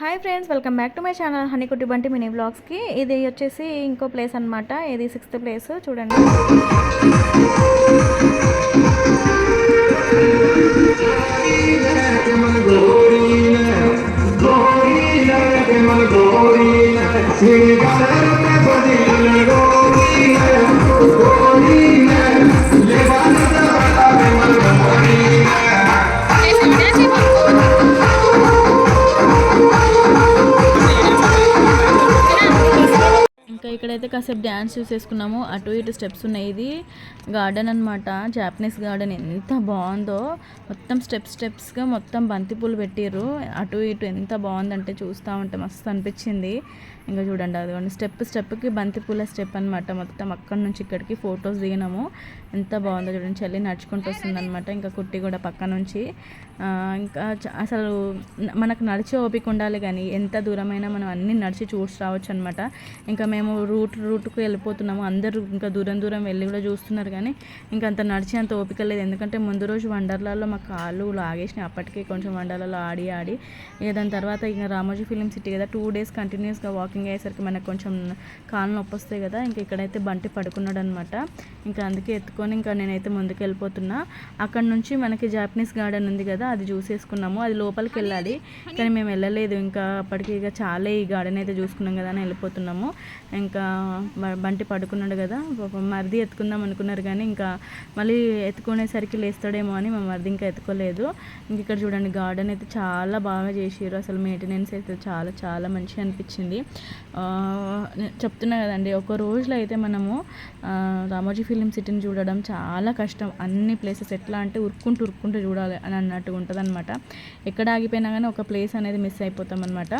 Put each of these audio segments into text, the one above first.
Hi friends welcome back to my channel Honeykutti Bunty mini బ్లాగ్స్కి. ఇది వచ్చేసి ఇంకో place అనమాట ఇది సిక్స్త్ ప్లేస్. చూడండి. ఇంకా ఇక్కడైతే కాసేపు డ్యాన్స్ చూసేసుకున్నాము. అటు ఇటు స్టెప్స్ ఉన్నాయి. ఇది గార్డెన్ అనమాట జాపనీస్ గార్డెన్ ఎంత బాగుందో. మొత్తం స్టెప్స్ స్టెప్స్గా మొత్తం బంతిపూలు పెట్టారు అటు ఇటు ఎంత బాగుందంటే చూస్తూ ఉంటే మస్తు అనిపించింది. ఇంకా చూడండి అదిగోండి. స్టెప్ స్టెప్కి బంతిపూల స్టెప్ అనమాట మొత్తం అక్కడి నుంచి ఇక్కడికి ఫొటోస్ దిగినాము. ఎంత బాగుందో చూడండి. చెల్లి నడుచుకుంటూ వస్తుందనమాట ఇంకా కుట్టి కూడా పక్క నుంచి. ఇంకా అసలు మనకు నడిచే ఓపిక ఉండాలి కానీ ఎంత దూరమైనా మనం అన్నీ నడిచి చూసి రావచ్చు అనమాట ఇంకా మేము రూట్ రూట్కు వెళ్ళిపోతున్నాము. అందరూ ఇంకా దూరం దూరం వెళ్ళి కూడా చూస్తున్నారు కానీ ఇంకా అంత నడిచే అంత ఓపిక లేదు. ఎందుకంటే ముందు రోజు వండర్లాలో మా కాళ్ళు లాగేసినాయి. అప్పటికే కొంచెం వండర్లలో ఆడి ఆడి. ఇక దాని తర్వాత ఇంకా రామోజీ ఫిలిం సిటీ కదా. టూ డేస్ కంటిన్యూస్గా వాకింగ్ అయ్యేసరికి మనకు కొంచెం కాళ్ళు నొప్పి వస్తాయి కదా. ఇంకా ఇక్కడైతే బంటి పడుకున్నాడు అనమాట ఇంకా అందుకే ఎత్తుకొని ఇంకా నేనైతే ముందుకు వెళ్ళిపోతున్నా. అక్కడ నుంచి మనకి జాపనీస్ గార్డెన్ ఉంది కదా అది చూసేసుకున్నాము. అది లోపలికి వెళ్ళాలి. కానీ మేము వెళ్ళలేదు. ఇంకా అప్పటికి ఇక చాలా ఈ గార్డెన్ అయితే చూసుకున్నాం కదా అని వెళ్ళిపోతున్నాము. ఇంకా బంటి పడుకున్నాడు కదా పాపం మరిది ఎత్తుకుందాం అనుకున్నారు కానీ ఇంకా మళ్ళీ ఎత్తుకునేసరికి లేస్తాడేమో అని మా మరిది ఇంకా ఎత్తుకోలేదు. ఇంక ఇక్కడ చూడండి గార్డెన్ అయితే చాలా బాగా చేసారు అసలు మెయింటెనెన్స్ అయితే చాలా చాలా మంచిగా అనిపించింది. చెప్తున్నా కదండి ఒక రోజులో అయితే మనము రామోజీ ఫిలిం సిటీని చూడడం చాలా కష్టం. అన్ని ప్లేసెస్ ఎట్లా అంటే ఉరుక్కుంటూ ఉరుక్కుంటూ చూడాలి అని అన్నట్టు ఉంటుంది అనమాట ఎక్కడ ఆగిపోయినా కానీ ఒక ప్లేస్ అనేది మిస్ అయిపోతాం అనమాట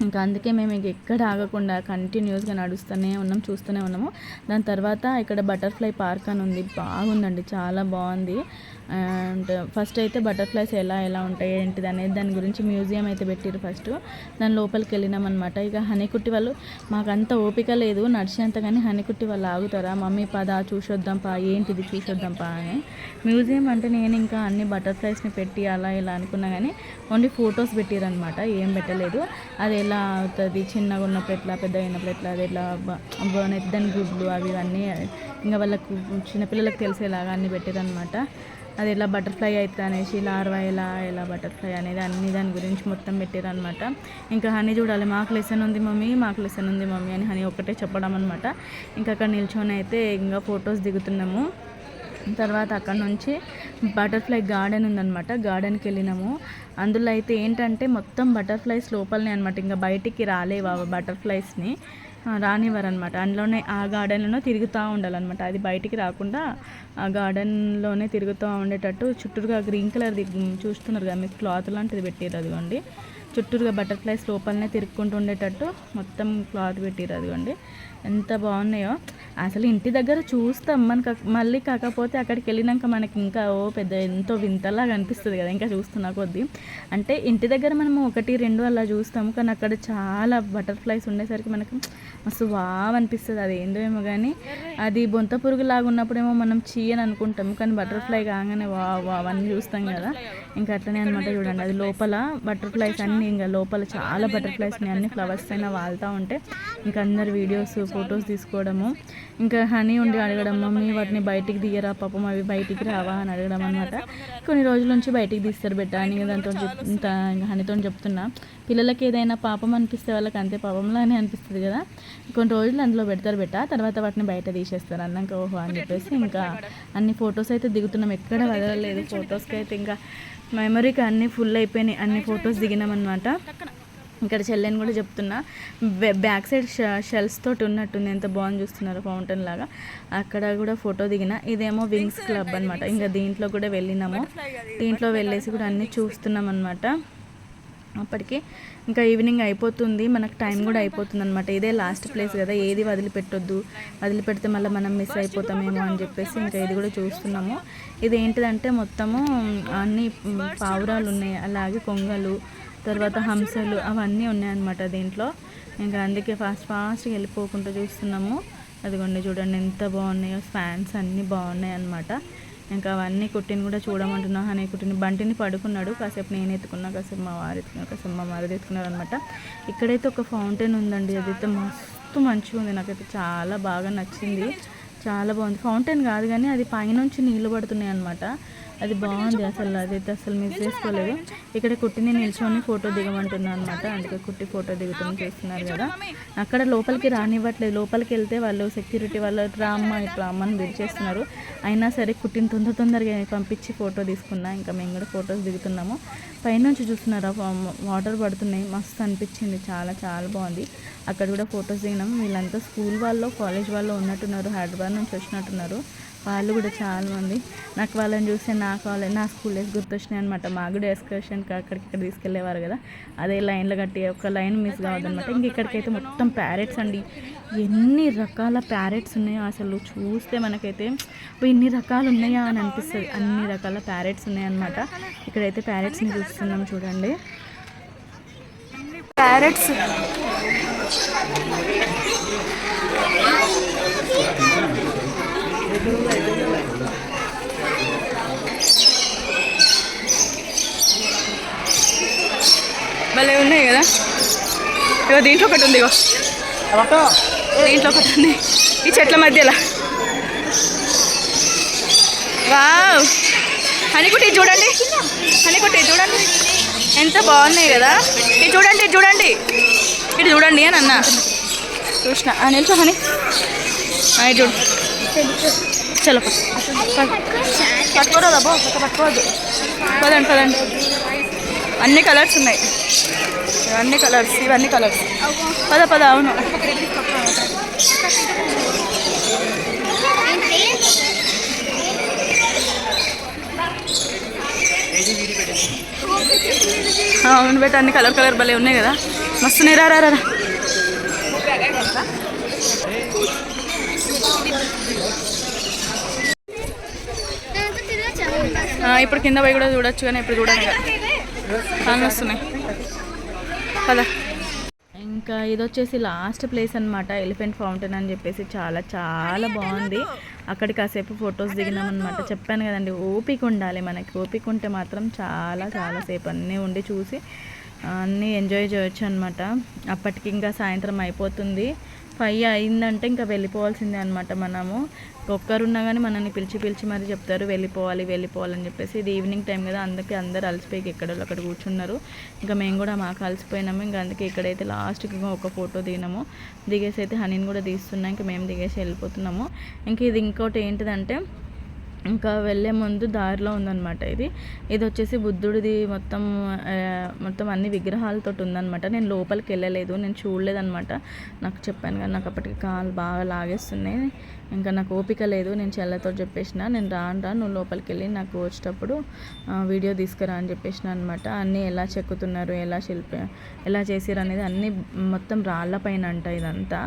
ఇంకా అందుకే మేము ఇంక ఎక్కడ ఆగకుండా కంటిన్యూస్గా నడుస్తూనే ఉన్నాం చూస్తూనే ఉన్నాము. దాని తర్వాత ఇక్కడ బటర్ఫ్లై పార్క్ అని ఉంది. బాగుందండి. చాలా బాగుంది. అండ్ ఫస్ట్ అయితే బటర్ఫ్లైస్ ఎలా ఎలా ఉంటాయి ఏంటిది అనేది దాని గురించి మ్యూజియం అయితే పెట్టారు ఫస్ట్. దాని లోపలికి వెళ్ళినాం అనమాట ఇక హనీకుట్టి వాళ్ళు మాకంత ఓపిక లేదు నడిచేంత కానీ హనీకుట్టి వాళ్ళు ఆగుతారా? మమ్మీ పద చూసొద్దాం పా ఏంటిది చూసొద్దాం పా అని. మ్యూజియం అంటే నేను ఇంకా అన్ని బటర్ఫ్లైస్ని పెట్టి అలా ఇలా అనుకున్నా కానీ ఓన్లీ ఫొటోస్ పెట్టారనమాట ఏం పెట్టలేదు. అది ఎలా అవుతుంది? చిన్నగా ఉన్నప్పుడు ఎట్లా పెద్ద అయినప్పుడు ఎట్లా అది ఎట్లా దాని గుడ్లు అవి ఇవన్నీ ఇంకా వాళ్ళకు చిన్నపిల్లలకు తెలిసేలాగా అన్నీ పెట్టారనమాట అది ఎలా బటర్ఫ్లై అవుతుంది అనేసి లార్వా ఎలా ఎలా బటర్ఫ్లై అనేది అన్ని దాని గురించి మొత్తం పెట్టారనమాట ఇంకా హనీ చూడాలి. మాకు లెసన్ ఉంది మమ్మీ మాకు లెసన్ ఉంది మమ్మీ అని హనీ ఒక్కటే చెప్పడం అనమాట ఇంకా అక్కడ నిల్చొని అయితే ఇంకా ఫొటోస్ దిగుతున్నాము. తర్వాత అక్కడ నుంచి బటర్ఫ్లై గార్డెన్ ఉందనమాట గార్డెన్కి వెళ్ళినాము. అందులో అయితే ఏంటంటే మొత్తం బటర్ఫ్లైస్ లోపలనే అనమాట ఇంకా బయటికి రాలేవు బటర్ఫ్లైస్ని రానివ్వరు అనమాట అందులోనే ఆ గార్డెన్లోనే తిరుగుతూ ఉండాలన్నమాట. అది బయటికి రాకుండా ఆ గార్డెన్లోనే తిరుగుతూ ఉండేటట్టు చుట్టూరుగా గ్రీన్ కలర్ చూస్తున్నారు కదా మీకు క్లాత్ లాంటిది పెట్టారు అదిగోండి. చుట్టూరుగా బటర్ఫ్లైస్ లోపలనే తిరుక్కుంటూ ఉండేటట్టు మొత్తం క్లాత్ పెట్టారు అదిగోండి. ఎంత బాగున్నాయో. అసలు ఇంటి దగ్గర చూస్తాం మనకు మళ్ళీ కాకపోతే అక్కడికి వెళ్ళినాక మనకి ఇంకా ఓ పెద్ద ఎంతో వింతలాగా అనిపిస్తుంది కదా ఇంకా చూస్తున్నా కొద్దీ. అంటే ఇంటి దగ్గర మనము ఒకటి రెండు అలా చూస్తాము కానీ అక్కడ చాలా బటర్ఫ్లైస్ ఉండేసరికి మనకు మస్తు వావ్ అనిపిస్తుంది అది ఏందో ఏమో కానీ అది బొంత పురుగు లాగా ఉన్నప్పుడేమో మనం చీయని అనుకుంటాం కానీ బటర్ఫ్లై కాగానే వా వా అవన్నీ చూస్తాం కదా. ఇంకా అట్లనే అనమాట చూడండి అది లోపల బటర్ఫ్లైస్ అన్నీ ఇంకా లోపల చాలా బటర్ఫ్లైస్ అన్ని ఫ్లవర్స్ పైన వాళ్తూ ఉంటే. ఇంకా అందరు వీడియోస్ ఫొటోస్ తీసుకోవడము. ఇంకా హనీ ఉండి అడగడం మమ్మీ వాటిని బయటికి తీయరా పాపం అవి బయటికి రావా అని అడగడం అనమాట కొన్ని రోజుల నుంచి బయటికి తీస్తారు బిడ్డ అని దాంతో చెప్తా ఇంకా హనీతో చెప్తున్నా. పిల్లలకి ఏదైనా పాపం అనిపిస్తే వాళ్ళకి అంతే పాపంలానే అనిపిస్తుంది కదా. కొన్ని రోజులు అందులో పెడతారు బిడ్డ తర్వాత వాటిని బయట తీసేస్తారు. అన్నాక ఓహో అని చెప్పేసి ఇంకా అన్ని ఫొటోస్ అయితే దిగుతున్నాం. ఎక్కడ వదలలేదు. ఫొటోస్కి అయితే ఇంకా మెమరీకి అన్నీ ఫుల్ అయిపోయినాయి. అన్ని ఫొటోస్ దిగినామన్నమాట ఇక్కడ చెల్లెని కూడా చెప్తున్నా. బ్యా- బ్యాక్ సైడ్ షెల్స్ తోటి ఉన్నట్టుంది. ఎంత బాగుంది చూస్తున్నారు ఫౌంటైన్ లాగా. అక్కడ కూడా ఫోటో దిగిన. ఇదేమో వింగ్స్ క్లబ్ అనమాట ఇంకా దీంట్లో కూడా వెళ్ళినాము. దీంట్లో వెళ్ళేసి కూడా అన్నీ చూస్తున్నాం అనమాట అప్పటికి ఇంకా ఈవినింగ్ అయిపోతుంది. మనకు టైం కూడా అయిపోతుంది అనమాట ఇదే లాస్ట్ ప్లేస్ కదా. ఏది వదిలిపెట్టొద్దు. వదిలిపెడితే మళ్ళీ మనం మిస్ అయిపోతామేమో అని చెప్పేసి ఇంకా ఇది కూడా చూస్తున్నాము. ఇది ఏంటిదంటే మొత్తము అన్ని పావురాలు ఉన్నాయి. అలాగే కొంగలు తర్వాత హంసలు అవన్నీ ఉన్నాయన్నమాట దీంట్లో. ఇంకా అందుకే ఫాస్ట్ ఫాస్ట్గా వెళ్ళిపోకుండా చూస్తున్నాము. అదిగోండి చూడండి ఎంత బాగున్నాయో ఫ్యాన్స్ అన్నీ బాగున్నాయి అన్నమాట ఇంకా అవన్నీ కుట్టిని కూడా చూడమంటున్నా. హనీ కుట్టిని బంటిని పడుకున్నాడు. కాసేపు నేను ఎత్తుకున్నా కాసేపు మా వారు ఎత్తుకున్నా కాసేపు మా వారు ఎత్తుకున్నారు అనమాట ఇక్కడైతే ఒక ఫౌంటైన్ ఉందండి. అదైతే మస్తు మంచిగా ఉంది. నాకైతే చాలా బాగా నచ్చింది. చాలా బాగుంది. ఫౌంటైన్ కాదు కానీ అది పైనుంచి నీళ్ళు పడుతున్నాయి అనమాట అది బాగుంది అసలు అదైతే అసలు మిస్ చేసుకోలేదు. ఇక్కడ కుట్టిని నిల్చొని ఫోటో దిగమంటున్నాను అనమాట అందుకే కుట్టి ఫోటో దిగుతాం చేస్తున్నారు కదా. అక్కడ లోపలికి రానివ్వట్లేదు. లోపలికి వెళ్తే వాళ్ళు సెక్యూరిటీ వాళ్ళు రామ్మ ఇట్లా అమ్మని విడిచేస్తున్నారు అయినా సరే కుట్టిని తొందర తొందరగా పంపించి ఫోటో తీసుకున్నా. ఇంకా మేము కూడా ఫొటోస్ దిగుతున్నాము. పైనుంచి చూస్తున్నారు? వాటర్ పడుతున్నాయి. మస్తు అనిపించింది. చాలా చాలా బాగుంది. అక్కడ కూడా ఫొటోస్ దిగినాం వీళ్ళంతా స్కూల్ వాళ్ళు కాలేజ్ వాళ్ళు ఉన్నట్టున్నారు. హైదరాబాద్ నుంచి వచ్చినట్టున్నారు. వాళ్ళు కూడా చాలామంది నాకు వాళ్ళని చూస్తే నా కాలేజ్ నా స్కూల్ డేస్ గుర్తొచ్చినాయి అనమాట మా కూడా ఎక్స్కర్షన్కి అక్కడికి ఇక్కడ తీసుకెళ్ళేవారు కదా. అదే లైన్లో కట్టి ఒక లైన్ మిస్ కావద్దనమాట ఇంక ఇక్కడికైతే మొత్తం ప్యారెట్స్ అండి. ఎన్ని రకాల ప్యారెట్స్ ఉన్నాయో అసలు చూస్తే మనకైతే ఇన్ని రకాలు ఉన్నాయా? అని అనిపిస్తుంది. అన్ని రకాల ప్యారెట్స్ ఉన్నాయన్నమాట ఇక్కడైతే ప్యారెట్స్ని చూస్తున్నాం చూడండి. ప్యారెట్స్ భలే ఉన్నాయి కదా. ఇగో దీంట్లో ఒకటి ఉంది ఇగో. దీంట్లో ఒకటి ఉంది. ఈ చెట్ల మధ్యలో. వావ్. హనీకుట్టి ఇది చూడండి. హనీకుట్టి చూడండి. ఎంత బాగున్నాయి కదా. ఇది చూడండి ఇది చూడండి. ఇది చూడండి అని అన్న. చూసిన. నిల్చో హనీ. చూడు. చలో పద. పద. పట్టుకోరాదా బో పట్టుకోవద్దు పదండి పదండి. అన్ని కలర్స్ ఉన్నాయి. ఇవన్నీ కలర్స్ ఇవన్నీ కలర్స్ పద పద అవును. అవును బెట్ట అన్ని కలర్ కలర్ భలే ఉన్నాయి కదా. మస్తు రా రా రా. ఇప్పుడు కింద పోయి కూడా చూడొచ్చు కానీ ఇప్పుడు చూడండి కాళ్ళు వస్తున్నాయి. పద. ఇంకా ఇది వచ్చేసి లాస్ట్ ప్లేస్ అన్నమాట ఎలిఫెంట్ ఫౌంటైన్ అని చెప్పేసి చాలా చాలా బాగుంది. అక్కడ కాసేపు ఫొటోస్ దిగినామన్నమాట చెప్పాను కదండి ఓపిక ఉండాలి మనకి. ఓపిక ఉంటే మాత్రం చాలా చాలా సేపు అన్నీ ఉండి చూసి అన్నీ ఎంజాయ్ చేయొచ్చు అనమాట అప్పటికి ఇంకా సాయంత్రం అయిపోతుంది. ఫైవ్ అయిందంటే ఇంకా వెళ్ళిపోవాల్సిందే అనమాట మనము. ఒక్కరున్నా కానీ మనల్ని పిలిచి పిలిచి మరి చెప్తారు వెళ్ళిపోవాలి వెళ్ళిపోవాలని చెప్పేసి. ఇది ఈవినింగ్ టైం కదా అందుకే అందరు అలసిపోయి ఎక్కడ అక్కడ కూర్చున్నారు. ఇంకా మేము కూడా మాకు అలసిపోయినాము. ఇంకా అందుకే ఇక్కడైతే లాస్ట్కి ఒక ఫోటో దిగినాము. దిగేసి అయితే హనీని కూడా తీస్తున్నాం. ఇంకా మేము దిగేసి వెళ్ళిపోతున్నాము. ఇంక ఇది ఇంకోటి ఏంటిదంటే ఇంకా వెళ్ళే ముందు దారిలో ఉందన్నమాట ఇది. ఇది వచ్చేసి బుద్ధుడిది మొత్తం మొత్తం అన్ని విగ్రహాలతో ఉందన్నమాట. నేను లోపలికి వెళ్ళలేదు నేను చూడలేదన్నమాట. నాకు చెప్పాను కానీ నాకు అప్పటికి కాలు బాగా లాగేస్తున్నాయి. ఇంకా నాకు ఓపిక లేదు నేను చెల్లతో చెప్పేసిన నేను రాను రా నువ్వు లోపలికి వెళ్ళి నాకు వచ్చేటప్పుడు వీడియో తీసుకురా అని చెప్పేసిన అనమాట అన్నీ ఎలా చెక్కుతున్నారు ఎలా శిల్ప ఎలా చేసారు అనేది అన్నీ మొత్తం రాళ్ళ పైన అంట ఇదంతా.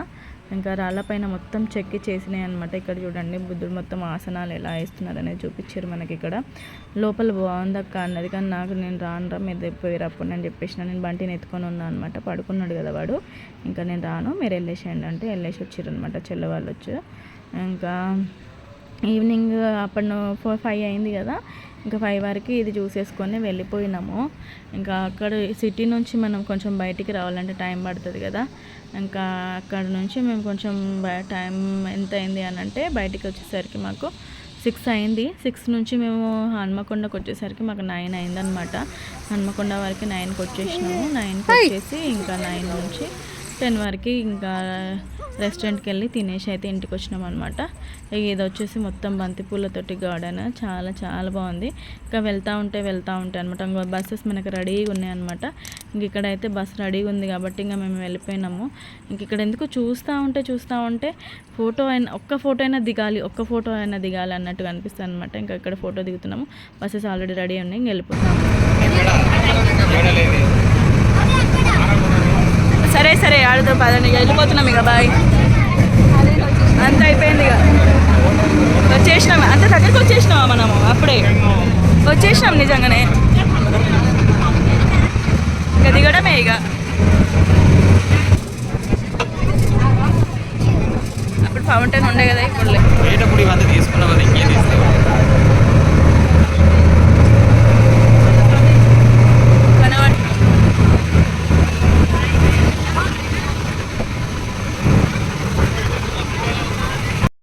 ఇంకా రాళ్ళపైన మొత్తం చెక్కి చేసినాయి అనమాట ఇక్కడ చూడండి బుద్ధుడు మొత్తం ఆసనాలు ఎలా వేస్తున్నారు అనేది చూపించారు మనకి ఇక్కడ. లోపల బాగుందక్క అన్నది కానీ నాకు నేను రాను రా మీరు పోయిరప్పుడు నేను చెప్పేసిన. నేను బంటిని ఎత్తుకొని ఉన్నాను అనమాట పడుకున్నాడు కదా వాడు. ఇంకా నేను రాను మీరు వెళ్ళేసేయండి అంటే వెళ్ళేసి వచ్చారు అనమాట చెల్లవాళ్ళు వచ్చి. ఇంకా ఈవినింగ్ అప్పుడు ఫోర్ ఫైవ్ అయింది కదా. ఇంకా ఫైవ్ వరకు ఇది చూసేసుకొని వెళ్ళిపోయినాము. ఇంకా అక్కడ సిటీ నుంచి మనం కొంచెం బయటికి రావాలంటే టైం పడుతుంది కదా. ఇంకా అక్కడ నుంచి మేము కొంచెం టైం ఎంత అయింది అని అంటే బయటికి వచ్చేసరికి మాకు సిక్స్ అయింది. సిక్స్ నుంచి మేము హన్మకొండకు వచ్చేసరికి మాకు నైన్ అయిందనమాట హన్మకొండ వరకు నైన్కి వచ్చేసినాము. నైన్కి వచ్చేసి ఇంకా నైన్ నుంచి టెన్ వరకు ఇంకా రెస్టారెంట్కి వెళ్ళి తినేసి అయితే ఇంటికి వచ్చినాం అనమాట ఇది వచ్చేసి మొత్తం బంతిపూలతోటి గార్డెన్. చాలా చాలా బాగుంది ఇంకా వెళ్తూ ఉంటే వెళ్తూ ఉంటే అనమాట. ఇంకా బస్సెస్ మనకి రెడీగా ఉన్నాయి అనమాట ఇంక ఇక్కడైతే బస్సు రెడీగా ఉంది కాబట్టి ఇంకా మేము వెళ్ళిపోయినాము. ఇంక ఇక్కడ ఎందుకు చూస్తూ ఉంటే చూస్తూ ఉంటే ఫోటో అయినా ఒక్క ఫోటో అయినా దిగాలి ఒక్క ఫోటో అయినా దిగాలి అన్నట్టుగా అనిపిస్తుంది అనమాట ఇంకా ఇక్కడ ఫోటో దిగుతున్నాము. బస్సెస్ ఆల్రెడీ రెడీ ఉన్నాయి ఇంక వెళ్ళిపోతాము. సరే సరే ఆడుతూ పదండి. వెళ్ళిపోతున్నాం ఇక బాయ్. అయిపోయింది ఇక. వచ్చేసినాం. అంత దగ్గరికి వచ్చేసినామా మనము? అప్పుడే. వచ్చేసినాం నిజంగానే. ఇక దిగడమే ఇక. అప్పుడు ఫౌంటైన్ ఉండే కదా ఇప్పుడు లే. పోయేటప్పుడు కదా ఇంకేం తీస్తావు